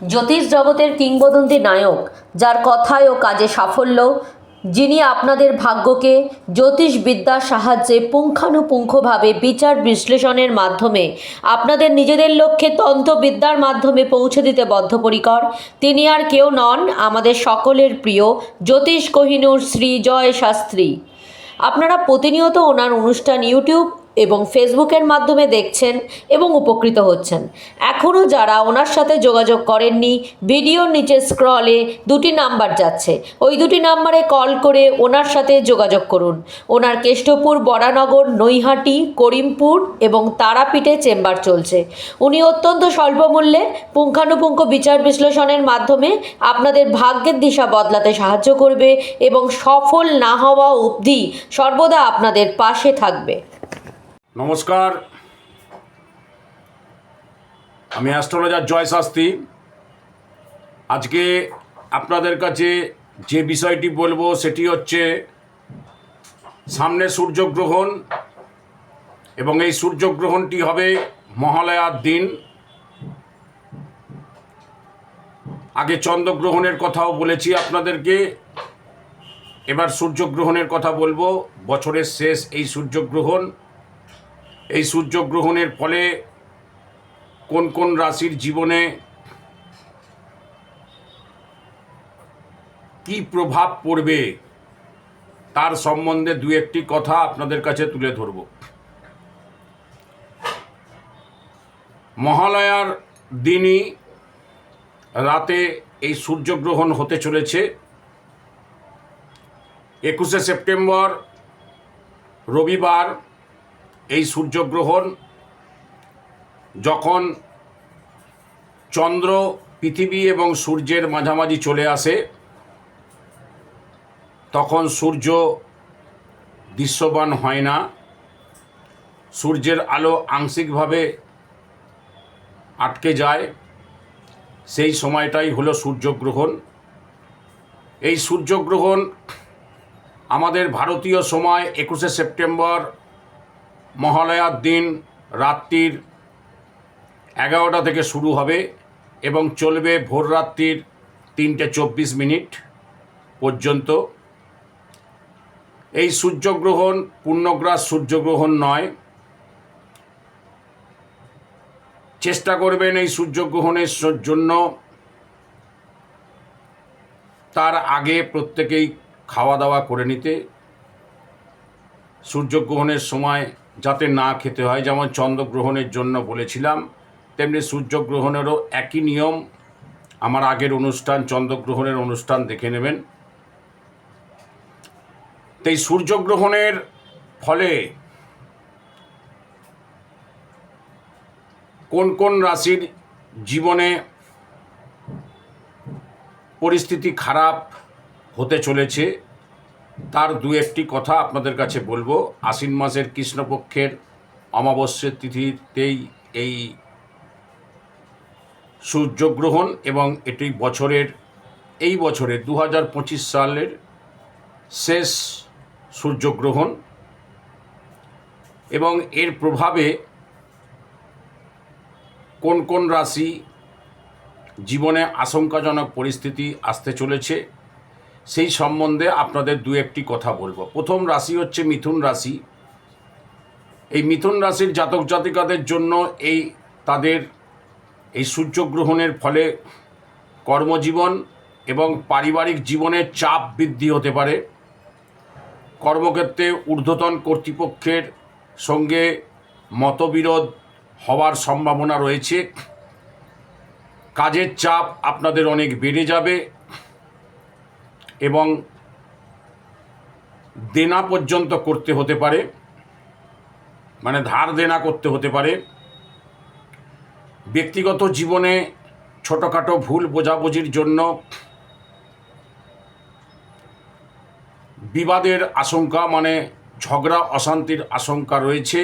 জ্যোতিষ জগতের কিংবদন্তি নায়ক, যার কথায় ও কাজে সাফল্য, যিনি আপনাদের ভাগ্যকে জ্যোতিষবিদ্যার সাহায্যে পুঙ্খানুপুঙ্খভাবে বিচার বিশ্লেষণের মাধ্যমে আপনাদের নিজেদের লক্ষ্যে তন্ত্রবিদ্যার মাধ্যমে পৌঁছে দিতে বদ্ধপরিকর, তিনি আর কেউ নন আমাদের সকলের প্রিয় জ্যোতিষ কোহিনূর শ্রী জয় শাস্ত্রী। আপনারা প্রতিনিয়ত ওনার অনুষ্ঠান ইউটিউব এবং ফেসবুকের মাধ্যমে দেখছেন এবং উপকৃত হচ্ছেন। এখনও যারা ওনার সাথে যোগাযোগ করেননি, ভিডিওর নিচে স্ক্রলে দুটি নাম্বার যাচ্ছে। ওই দুটি নাম্বারে কল করে ওনার সাথে যোগাযোগ করুন। ওনার কেষ্টপুর, বরানগর, নৈহাটি, করিমপুর এবং তারাপীঠে চেম্বার চলছে। উনি অত্যন্ত স্বল্প মূল্যে পুঙ্খানুপুঙ্খ বিচার বিশ্লেষণের মাধ্যমে আপনাদের ভাগ্যের দিশা বদলাতে সাহায্য করবে এবং সফল না হওয়া অবধি সর্বদা আপনাদের পাশে থাকবে। নমস্কার। আমি অ্যাস্ট্রোলজার জয় শাস্ত্রী আজকে আপনাদের কাছে যে বিষয়টি বলব সেটি হচ্ছে সামনে সূর্যগ্রহণ এবং এই সূর্যগ্রহণটি হবে মহালয়ার দিন। আগে চন্দ্রগ্রহণের কথাও বলেছি আপনাদেরকে। এবার সূর্যগ্রহণের কথা বলব। বছরের শেষ এই সূর্যগ্রহণ। এই সূর্যগ্রহণের ফলে কোন কোন রাশির জীবনে কি প্রভাব পড়বে তার সম্বন্ধে দু একটি কথা আপনাদের কাছে তুলে ধরব। মহালয়ার দিনই রাতে এই সূর্যগ্রহণ হতে চলেছে। একুশে সেপ্টেম্বর রবিবার এই সূর্যগ্রহণ যখন চন্দ্র, পৃথিবী এবং সূর্যের মাঝামাঝি চলে আসে, তখন সূর্য দৃশ্যবান হয় না। সূর্যের আলো আংশিকভাবে আটকে যায়। সেই সময়টাই হলো সূর্যগ্রহণ। এই সূর্যগ্রহণ আমাদের ভারতীয় সময় একুশে সেপ্টেম্বর মহালয়ার দিন রাত্রির এগারোটা থেকে শুরু হবে এবং চলবে ভোর রাত্রির তিনটে চব্বিশ মিনিট পর্যন্ত। এই সূর্যগ্রহণ পূর্ণগ্রাস সূর্যগ্রহণ নয়। চেষ্টা করবেন এই সূর্যগ্রহণের জন্য। তার আগে প্রত্যেকেই খাওয়া দাওয়া করে নিতে। সূর্যগ্রহণের সময় যাতে না খেতে হয়। যেমন চন্দ্রগ্রহণের জন্য বলেছিলাম, তেমনি সূর্যগ্রহণেরও একই নিয়ম। আমার আগের অনুষ্ঠান, চন্দ্রগ্রহণের অনুষ্ঠান দেখে নেবেন। তাই সূর্যগ্রহণের ফলে কোন কোন রাশির জীবনে পরিস্থিতি খারাপ হতে চলেছে? তার দু একটি কথা আপনাদের কাছে বলব। আশ্বিন মাসের কৃষ্ণপক্ষের অমাবস্যের তিথিতেই এই সূর্যগ্রহণ এবং এটি বছরের, এই বছরে দু হাজার পঁচিশ সালের শেষ সূর্যগ্রহণ এবং এর প্রভাবে কোন কোন রাশি জীবনে আশঙ্কাজনক পরিস্থিতি আসতে চলেছে সেই সম্বন্ধে আপনাদের দু একটি কথা বলব। প্রথম রাশি হচ্ছে মিথুন রাশি। এই মিথুন রাশির জাতক জাতিকাদের জন্য এই তাদের এই সূর্যগ্রহণের ফলে কর্মজীবন এবং পারিবারিক জীবনের চাপ বৃদ্ধি হতে পারে। কর্মক্ষেত্রে ঊর্ধ্বতন কর্তৃপক্ষের সঙ্গে মতবিরোধ হওয়ার সম্ভাবনা রয়েছে। কাজের চাপ আপনাদের অনেক বেড়ে যাবে। এবং দেনা পর্যন্ত করতে হতে পারে মানে ধার দেনা করতে হতে পারে। ব্যক্তিগত জীবনে ছোটোখাটো ভুল বোঝাবুঝির জন্য বিবাদের আশঙ্কা মানে ঝগড়া, অশান্তির আশঙ্কা রয়েছে।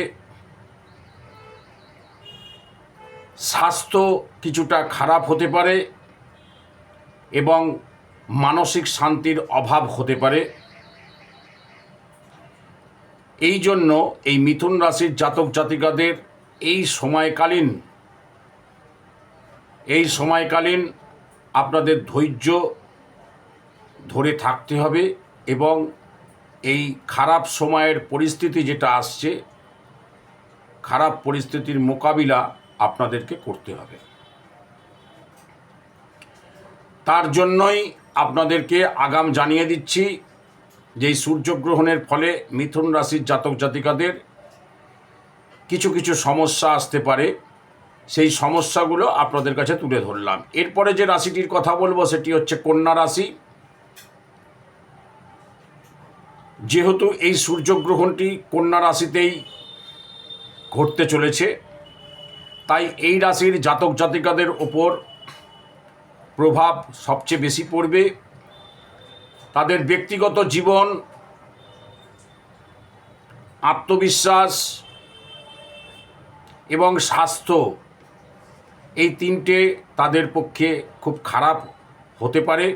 স্বাস্থ্য কিছুটা খারাপ হতে পারে এবং মানসিক শান্তির অভাব হতে পারে। এই জন্য এই মিথুন রাশির জাতক জাতিকাদের এই সময়কালীন এই সময়কালীন আপনাদের ধৈর্য ধরে থাকতে হবে এবং এই খারাপ সময়ের পরিস্থিতি যেটা আসছে, খারাপ পরিস্থিতির মোকাবিলা আপনাদেরকে করতে হবে। তার জন্যই আপনাদেরকে আগাম জানিয়ে দিচ্ছি যে সূর্যগ্রহণের ফলে মিথুন রাশির জাতক জাতিকাদের কিছু কিছু সমস্যা আসতে পারে। সেই সমস্যাগুলো আপনাদের কাছে তুলে ধরলাম। এরপরে যে রাশিটির কথা বলব সেটি হচ্ছে কন্যা রাশি। যেহেতু এই সূর্যগ্রহণটি কন্যা রাশিতেই ঘটতে চলেছে, তাই এই রাশির জাতক জাতিকাদের ওপর প্রভাব সবচেয়ে বেশি পড়বে। তাদের ব্যক্তিগত জীবন, আত্মবিশ্বাস এবং স্বাস্থ্য এই তিনটে তাদের পক্ষে খুব খারাপ হতে পারে।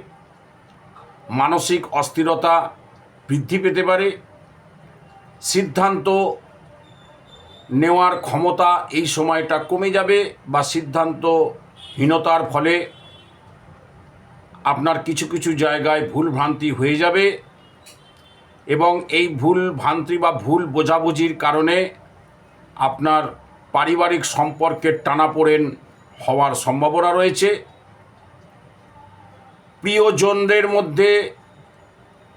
মানসিক অস্থিরতা বৃদ্ধি পেতে পারে। সিদ্ধান্ত নেওয়ার ক্ষমতা এই সময়টা কমে যাবে বা সিদ্ধান্তহীনতার ফলে আপনার কিছু কিছু জায়গায় ভুল ভ্রান্তি হয়ে যাবে এবং এই ভুল ভ্রান্তি বা ভুল বোঝাবুঝির কারণে আপনার পারিবারিক সম্পর্কের টানাপোড়েন হওয়ার সম্ভাবনা রয়েছে। প্রিয়জনদের মধ্যে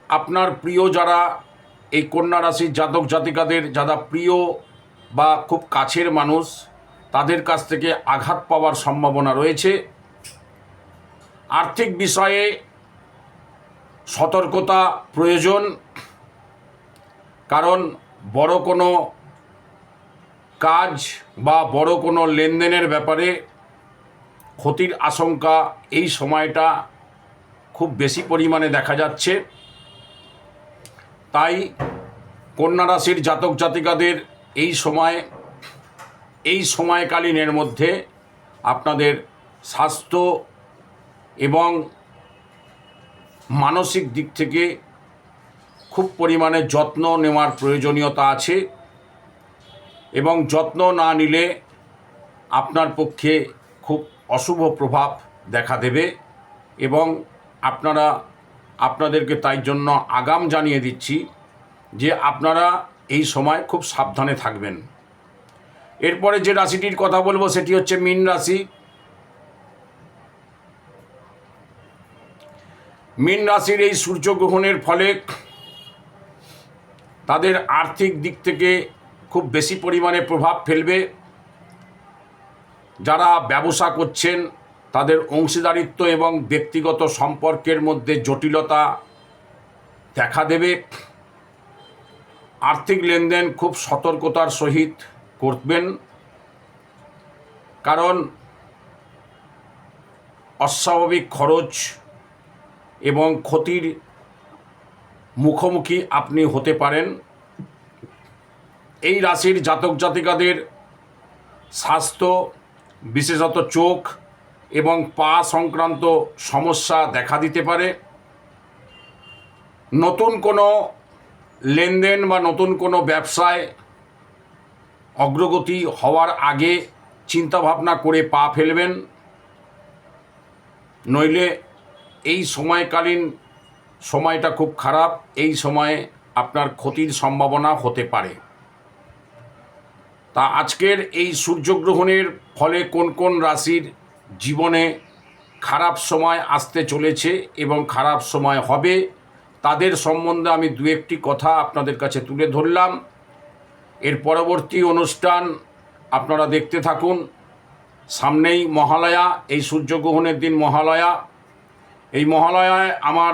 আপনার প্রিয় যারা এই কন্যা রাশির জাতক জাতিকাদের, যারা প্রিয় বা খুব কাছের মানুষ, তাদের কাছ থেকে আঘাত পাওয়ার সম্ভাবনা রয়েছে। আর্থিক বিষয়ে সতর্কতা প্রয়োজন, কারণ বড় কোনো কাজ বা বড় কোনো লেনদেনের ব্যাপারে ক্ষতির আশঙ্কা এই সময়টা খুব বেশি পরিমাণে দেখা যাচ্ছে। তাই কন্যা রাশির জাতক জাতিকাদের এই সময়, এই সময়কালীনের মধ্যে আপনাদের স্বাস্থ্য এবং মানসিক দিক থেকে খুব পরিমাণে যত্ন নেওয়ার প্রয়োজনীয়তা আছে এবং যত্ন না নিলে আপনার পক্ষে খুব অশুভ প্রভাব দেখা দেবে এবং আপনারা, আপনাদেরকে তাই জন্য আগাম জানিয়ে দিচ্ছি যে আপনারা এই সময় খুব সাবধানে থাকবেন। এরপরে যে রাশিটির কথা বলব সেটি হচ্ছে মীন রাশি। মীন রাশির এই সূর্যগ্রহণের ফলে তাদের আর্থিক দিক থেকে খুব বেশি পরিমাণে প্রভাব ফেলবে। যারা ব্যবসা করছেন, তাদের অংশীদারিত্ব এবং ব্যক্তিগত সম্পর্কের মধ্যে জটিলতা দেখা দেবে। আর্থিক লেনদেন খুব সতর্কতার সহিত করবেন। কারণ অস্বাভাবিক খরচ এবং ক্ষতির মুখোমুখি আপনি হতে পারেন। এই রাশির জাতক জাতিকাদের স্বাস্থ্য, বিশেষত চোখ এবং পা সংক্রান্ত সমস্যা দেখা দিতে পারে। নতুন কোনো লেনদেন বা নতুন কোনো ব্যবসায় অগ্রগতি হওয়ার আগে চিন্তাভাবনা করে পা ফেলবেন। নইলে এই সময়কালীন সময়টা খুব খারাপ। এই সময়ে আপনার ক্ষতির সম্ভাবনা হতে পারে। তা আজকের এই সূর্যগ্রহণের ফলে কোন কোন রাশির জীবনে খারাপ সময় আসতে চলেছে এবং খারাপ সময় হবে, তাদের সম্বন্ধে আমি দু একটি কথা আপনাদের কাছে তুলে ধরলাম। এর পরবর্তী অনুষ্ঠান আপনারা দেখতে থাকুন। সামনেই মহালয়া, এই সূর্যগ্রহণের দিন মহালয়া। এই মহালয়ায় আমার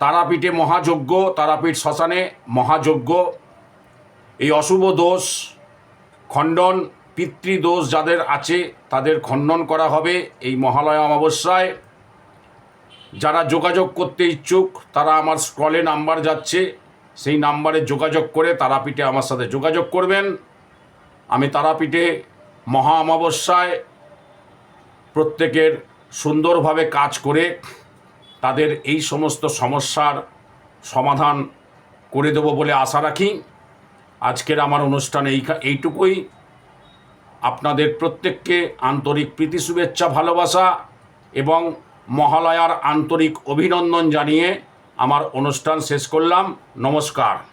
তারাপীঠে মহাযজ্ঞ, তারাপীঠ শ্মশানে মহাযজ্ঞ, এই অশুভ দোষ, খণ্ডন, পিতৃদোষ যাদের আছে তাদের খণ্ডন করা হবে এই মহালয়া অমাবস্যায়। যারা যোগাযোগ করতে ইচ্ছুক, তারা আমার স্ক্রলে নাম্বার যাচ্ছে, সেই নাম্বারে যোগাযোগ করে তারাপীঠে আমার সাথে যোগাযোগ করবেন। আমি তারাপীঠে মহা অমাবস্যায় প্রত্যেকের সুন্দরভাবে কাজ করে তাদের এই সমস্ত সমস্যার সমাধান করে দেবো বলে আশা রাখি। আজকের আমার অনুষ্ঠান এই এইটুকুই। আপনাদের প্রত্যেককে আন্তরিক প্রীতি, শুভেচ্ছা, ভালোবাসা এবং মহালয়ার আন্তরিক অভিনন্দন জানিয়ে আমার অনুষ্ঠান শেষ করলাম। নমস্কার।